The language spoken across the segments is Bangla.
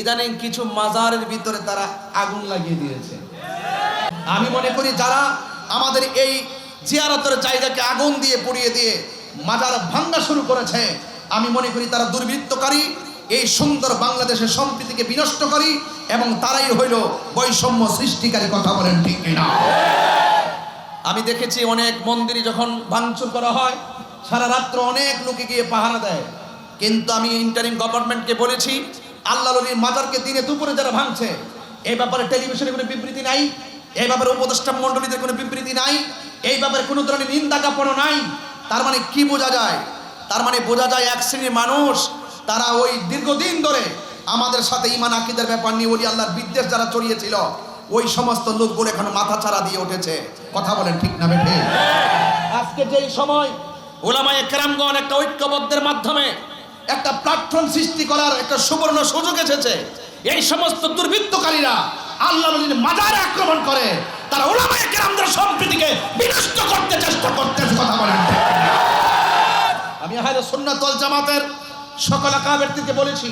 ইদানিং কিছু মাজারের ভিতরে তারা আগুন লাগিয়ে দিয়েছে। আমি মনে করি যারা আমাদের এই জিয়ারতের জায়গাকে আগুন দিয়ে পুড়িয়ে দিয়ে মাজার ভাঙ্গা শুরু করেছে, আমি মনে করি তারা দুর্বৃত্তকারী, এই সুন্দর বাংলাদেশের সম্প্রীতিকে বিনষ্টকারী এবং তারাই হইল বৈষম্য সৃষ্টিকারী কথা বলেন ঠিক কিনা। আমি দেখেছি অনেক মন্দিরে যখন ভাঙচুর করা হয়, সারা রাত্র অনেক লোকে গিয়ে পাহারা দেয়। কিন্তু আমি ইন্টারিম গভর্নমেন্টকে বলেছি আল্লাহ নবীর মাজারকে দিনে দুপুরে যারা ভাঙছে, এই ব্যাপারে টেলিভিশনে কোনো বিবৃতি নাই, এই ব্যাপারে উপদেষ্টা মণ্ডলীদের কোনো বিবৃতি নাই, এই ব্যাপারে কোনো ধরনের নিন্দা জ্ঞাপনও নাই। তার মানে কি বোঝা যায়? তার মানে বোঝা যায় এক শ্রেণির মানুষ, তারা ওই দীর্ঘদিন ধরে আমাদের সাথে ইমান আকিদের ব্যাপার নিয়ে ওলি আল্লাহর বিদ্বেষ যারা চড়িয়েছিল ওই সমস্ত লোকগুলো এখন মাথা ছাড়া দিয়ে উঠেছে। কথা বলেন ঠিক না আজকে যেই সময় ওলামায়ে কেরামগণ একটা ঐক্যবদ্ধের মাধ্যমে একটা প্ল্যাটফর্ম সৃষ্টি করার একটা সুবর্ণ সুযোগ এসেছে। এই সমস্ত দুর্বৃত্তকারীরা আল্লাহ মাজারে আক্রমণ করে, তারা ওলামায়ে কেরামদের সম্প্রীতিকে বিনষ্ট করতে চেষ্টা করতে কথা বলেন। আমি আহলে সুন্নাত ওয়াল জামাতের সকল আকাবেরকে বলেছি,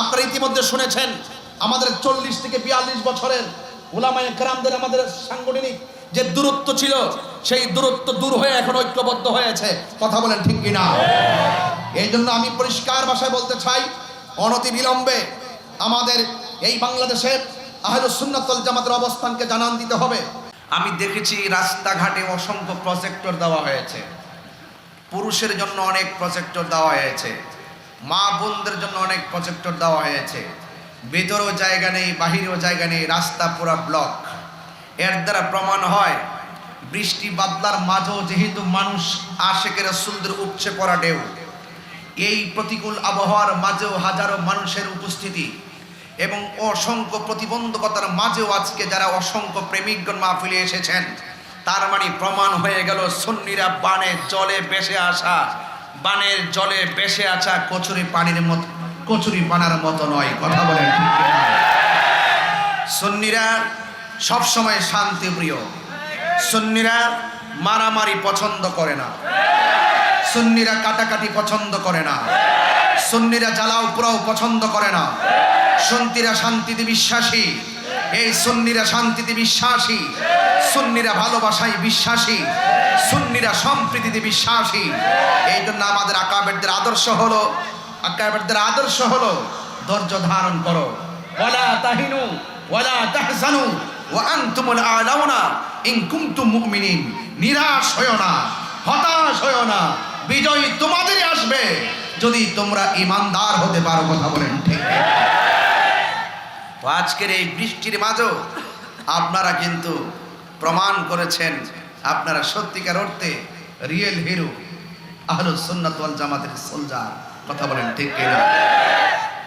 আপনারা ইতিমধ্যে শুনেছেন, আমাদের চল্লিশ থেকে বিয়াল্লিশ বছরের ওলামায়ে কেরামদের আমাদের সাংগঠনিক যে দূরত্ব ছিল, সেই দূরত্ব দূর হয়ে এখন ঐক্যবদ্ধ হয়েছে। কথা বলেন ঠিক কিনা? এই জন্য আমি পরিষ্কার ভাষায় বলতে চাই, অনতি বিলম্বে আমাদের এই বাংলাদেশের আহলে সুন্নাত ওয়াল জামাতের অবস্থানকে জানান দিতে হবে। আমি দেখেছি রাস্তাঘাটে অসংখ্য প্রজেক্টর দেওয়া হয়েছে। পুরুষের জন্য অনেক প্রজেক্টর দেওয়া হয়েছে। মা বোনদের জন্য অনেক প্রজেক্টর দেওয়া হয়েছে। ভেতরেও জায়গা নেই, বাহিরেও জায়গা নেই, রাস্তা পুরা ব্লক এর দ্বারা প্রমাণ হয়, বৃষ্টি বাদলার মাঝেও যেহেতু মানুষ আশেকের সুন্দর উপচে পড়া ঢেউ। এই প্রতিকূল আবহাওয়ার মাঝেও হাজারো মানুষের উপস্থিতি এবং অসংখ্য প্রতিবন্ধকতার মাঝেও আজকে যারা অসংখ্য প্রেমিকগণ মাহফিলে এসেছেন, তার মানে প্রমাণ হয়ে গেল সুন্নিরা বানের জলে বেসে আসা, বানের জলে বেসে আসা কচুরি পানির মতো, কচুরি পানার মতো নয়, কথা বলেন? সুন্নিরা সবসময় শান্তিপ্রিয় সুন্নিরা মারামারি পছন্দ করে না সুন্নিরা কাটাকাটি পছন্দ করে না। সুন্নিরা জ্বালাও পোড়াও পছন্দ করে না। সুন্নিরা শান্তিতে বিশ্বাসী। এই সুন্নিরা শান্তিতে বিশ্বাসী। সুন্নিরা ভালোবাসায় বিশ্বাসী। সুন্নিরা সম্প্রীতিতে বিশ্বাসী। এই জন্য আমাদের আকাবেরদের আদর্শ হলো, আকাবেরদের আদর্শ হলো, ধৈর্য ধারণ করো। ওয়ালা তাহিনু, ওয়ালা তাহজানু, ওয়া আনতুমুল আলাউনা, ইন কুনতুম মুমিনিন। নিরাশ হয়ো না, হতাশ হয়ো না। বিজয় তোমাদেরই আসবে। যদি তোমরা ইমানদার হতে পারো, কথা বলেন ঠিক। আজকের এই বৃষ্টির মাঝেও আপনারা কিন্তু প্রমাণ করেছেন, আপনারা সত্যিকার অর্থে রিয়েল হিরো আহলুস সুন্নাত ওয়াল জামাতের সোলজার কথা বলেন ঠিক কিনা?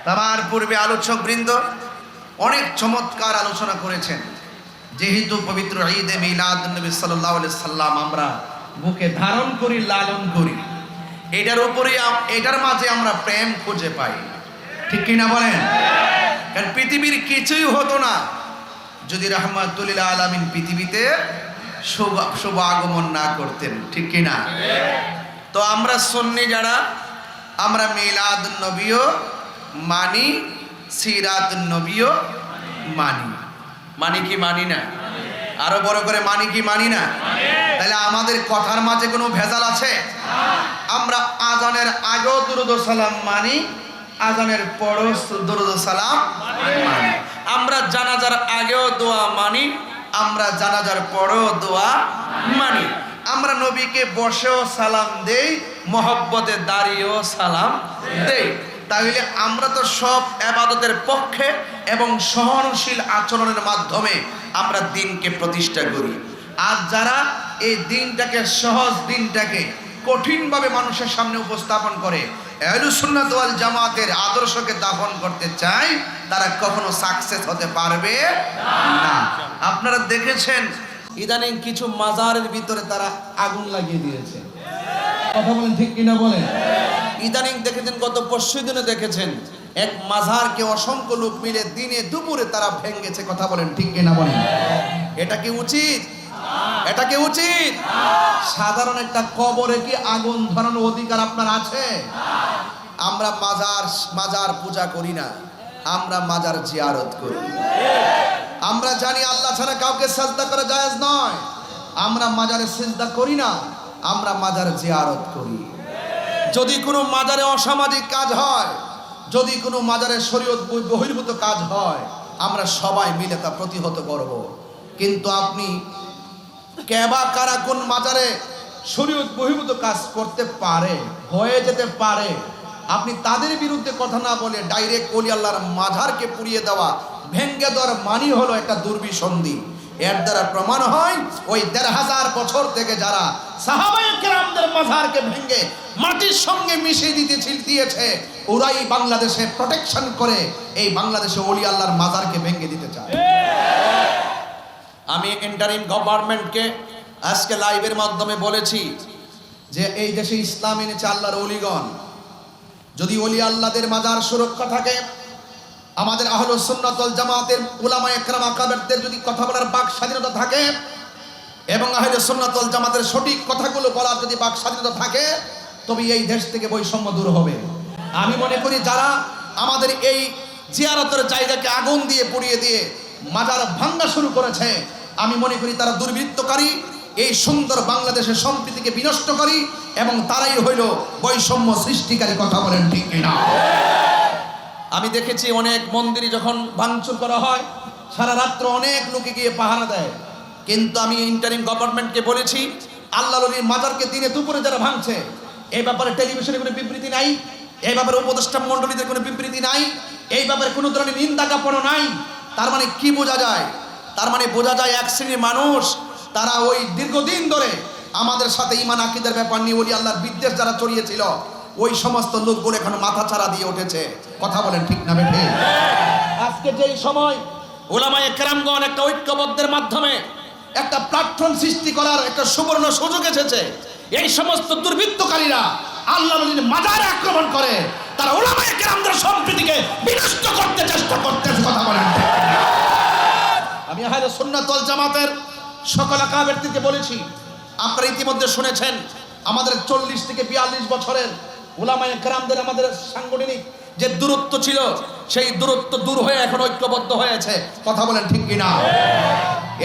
তার পূর্বে আলোচক বৃন্দ অনেক চমৎকার আলোচনা করেছেন। যেহেতু পবিত্র ঈদে মিলাদ নবী সাল্লাহ সাল্লাম আমরা বুকে ধারণ করি, লালন করি। এটার উপরে এটার মাঝে আমরা প্রেম খুঁজে পাই। ঠিক কিনা বলেন? কারণ পৃথিবীর কিছুই হতো না। যদি রহমাতুল্লিল আলমিন পৃথিবীতে শুভ শুভ আগমন না করতেন, ঠিক কিনা? তো আমরা সন্নি যারা, আমরা মিলাদ নবীও মানি সিরাত নবীও মানি। মানি কি মানি না? আরও বড় করে মানি কি মানি না? তাহলে আমাদের কথার মাঝে কোনো ভেজাল আছে? আমরা আজানের আগেও দুরুদ সালাম মানি, আজানের পরও দুরুদ সালাম মানি। আমরা জানাজার আগেও দোয়া মানি, আমরা জানাজার পরও দোয়া মানি। আমরা নবীকে বসেও সালাম দেই, মহব্বতে দাঁড়িয়েও সালাম দেই। তাহলে আমরা তো সব আবাদতের পক্ষে এবং সহনশীল আচরণের মাধ্যমে আমরা দিনকে প্রতিষ্ঠা করি। আর যারা এই দিনটাকে, সহজ দিনটাকে কঠিনভাবে মানুষের সামনে উপস্থাপন করে। সুন্নাত ওয়াল জামাতের আদর্শকে দাফন করতে চায়, তারা কখনো সাকসেস হতে পারবে না। আপনারা দেখেছেন, ইদানিং কিছু মাজারের ভিতরে তারা আগুন লাগিয়ে দিয়েছে। কথা বলেন ঠিক কিনা বলেন? ইদানিং দেখেছেন, গত পরশু দিনে দেখেছেন, এক মাজারকে অসংখ্য লোক মিলে দিনে দুপুরে তারা ভেঙ্গেছে কথা বলেন ঠিক কিনা বলেন? এটা কি উচিত? এটা কি উচিত? সাধারণ একটা কবরে কি আগুন ধরানোর অধিকার আপনার আছে? আমরা মাজার মাজার পূজা করি না। আমরা মাজার জিয়ারত করি। আমরা জানি আল্লাহ ছাড়া কাউকে সাজদা করা জায়েজ নয়। আমরা মাজারে সিজদা করি না, আমরা মাজার জিয়ারত করি। যদি কোনো মাজারে অসামাজিক কাজ হয়, যদি কোনো মাজারে শরীয়ত বহির্ভূত কাজ হয়, আমরা সবাই মিলে তা প্রতিহত করব। কিন্তু আপনি কেবা কারা কোন মাজারে শরীয়ত বহির্ভূত কাজ করতে পারে, হয়ে যেতে পারে, আপনি তাদের বিরুদ্ধে কথা না বলে ডাইরেক্ট অলি আল্লাহর মাঝারকে পুড়িয়ে দেওয়া, ভেঙ্গে দেওয়ার মানি হলো একটা দুর্বিসন্ধি। এর দ্বারা প্রমাণ হয়, ওই দেড় হাজার বছর থেকে যারা সাহাবায়ে কেরামদের মাঝারকে ভেঙ্গে মাটির সঙ্গে মিশিয়ে দিতে দিয়েছে, ওরাই বাংলাদেশে প্রোটেকশন করে, এই বাংলাদেশে অলি আল্লাহর মাজারকে ভেঙ্গে দিতে আমি ইন্টারিম গভর্নমেন্টকে আজকে লাইভের মাধ্যমে বলেছি যে এই দেশে ইসলাম এনেছে আল্লাহর অলিগণ। যদি অলি আল্লাহদের মাজার সুরক্ষা থাকে, আমাদের আহল সুন্নাতল জামাতের উলামা একরাম, আকাবেরদের যদি কথা বলার বাক স্বাধীনতা থাকে এবং আহলে সুন্নাতল জামাতের সঠিক কথাগুলো বলার যদি বাক স্বাধীনতা থাকে, তবে এই দেশ থেকে বৈষম্য দূর হবে। আমি মনে করি যারা আমাদের এই জিয়ারতের জায়গাকে আগুন দিয়ে পুড়িয়ে দিয়ে মাজার ভাঙ্গা শুরু করেছে আমি মনে করি তারা দুর্বৃত্তকারী, এই সুন্দর বাংলাদেশের সম্প্রীতিকে বিনষ্টকারী এবং তারাই হইল বৈষম্য সৃষ্টিকারী কথা বলেন ঠিক কিনা। আমি দেখেছি অনেক মন্দিরে যখন ভাঙচুর করা হয়, সারা রাত্র অনেক লোকে গিয়ে পাহারা দেয়। কিন্তু আমি ইন্টারিম গভর্নমেন্টকে বলেছি, আল্লাহ নবীর মাজারকে দিনে দুপুরে যারা ভাঙছে, এই ব্যাপারে টেলিভিশনে কোনো বিবৃতি নাই, এই ব্যাপারে উপদেষ্টা মণ্ডলীদের কোনো বিবৃতি নাই, এই ব্যাপারে কোনো ধরনের নিন্দা জ্ঞাপনও নাই। তার মানে কি বোঝা যায়? তার মানে বোঝা যায় এক শ্রেণির মানুষ তারা ওই দীর্ঘদিন ধরে আমাদের সাথে ইমান আকিদের ব্যাপার নিয়ে ওলি আল্লাহর বিদ্বেষ যারা চড়িয়েছিল ওই সমস্ত লোকগুলো এখন মাথা ছাড়া দিয়ে উঠেছে। কথা বলেন ঠিক না বেঠে? আজকে যেই সময় ওলামায়ে কেরামগণ একটা ঐক্যবদ্ধের মাধ্যমে একটা প্ল্যাটফর্ম সৃষ্টি করার একটা সুবর্ণ সুযোগ এসেছে। এই সমস্ত দুর্বৃত্তকারীরা আল্লাহ মাজারে আক্রমণ করে তারা ওলামায়ে কেরামদের সম্প্রীতিকে বিনষ্ট করতে চেষ্টা করতেছে কথা বলেন? আমি আহলে সুন্নাতল জামাতের সকল আকাবেরদেরকে বলেছি আপনারা ইতিমধ্যে শুনেছেন আমাদের চল্লিশ থেকে বিয়াল্লিশ বছরের ওলামায়ে কেরামদের আমাদের সাংগঠনিক যে দূরত্ব ছিল সেই দূরত্ব দূর হয়ে এখন ঐক্যবদ্ধ হয়েছে। কথা বলেন ঠিক কিনা?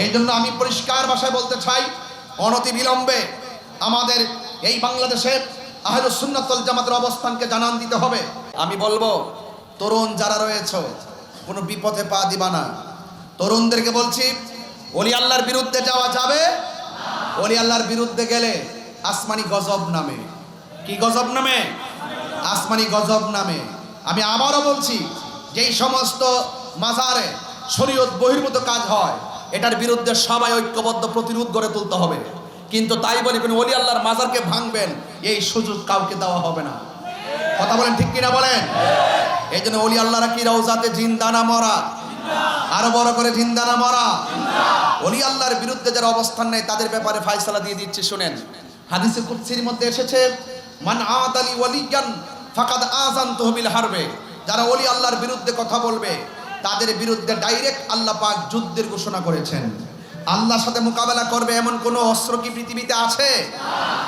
এই জন্য আমি পরিষ্কার ভাষায় বলতে চাই অনতি বিলম্বে আমাদের এই বাংলাদেশের আহলে সুন্নাতল জামাতের অবস্থানকে জানান দিতে হবে। আমি বলব তরুণ যারা রয়েছে কোনো বিপদে পা দিবা না। তরুণদেরকে বলছি অলি আল্লাহর বিরুদ্ধে যাওয়া যাবে? অলি আল্লাহর বিরুদ্ধে গেলে আসমানি গজব নামে। কি গজব নামে? আসমানি গজব নামে। আমি আবারও বলছি যেই সমস্ত মাজারে শরীয়ত বহির্ভূত কাজ হয় এটার বিরুদ্ধে সবাই ঐক্যবদ্ধ প্রতিরোধ গড়ে তুলতে হবে। কিন্তু তাই বলে কোনো অলি আল্লাহর মাজারকে ভাঙবেন এই সুযোগ কাউকে দেওয়া হবে না। কথা বলেন ঠিক কিনা বলেন? এই জন্য অলি আল্লাহরা কি রওজাতে জিন্দানা মরা? আরও বড় করে জিন্দানা মরা। অলি আল্লাহর বিরুদ্ধে যারা অবস্থান নেয়, তাদের ব্যাপারে ফায়সালা দিয়ে দিচ্ছে, শুনেন। হাদিসে কুদসির মধ্যে এসেছে, মান আদ আলী ওয়ালিয়ান ফাকাদ আজান তহবিল হারবে। যারা অলি আল্লাহর বিরুদ্ধে কথা বলবে, তাদের বিরুদ্ধে ডাইরেক্ট আল্লাহ পাক যুদ্ধের ঘোষণা করেছেন। আল্লাহর সাথে মোকাবেলা করবে এমন কোনো অস্ত্র কি পৃথিবীতে আছে?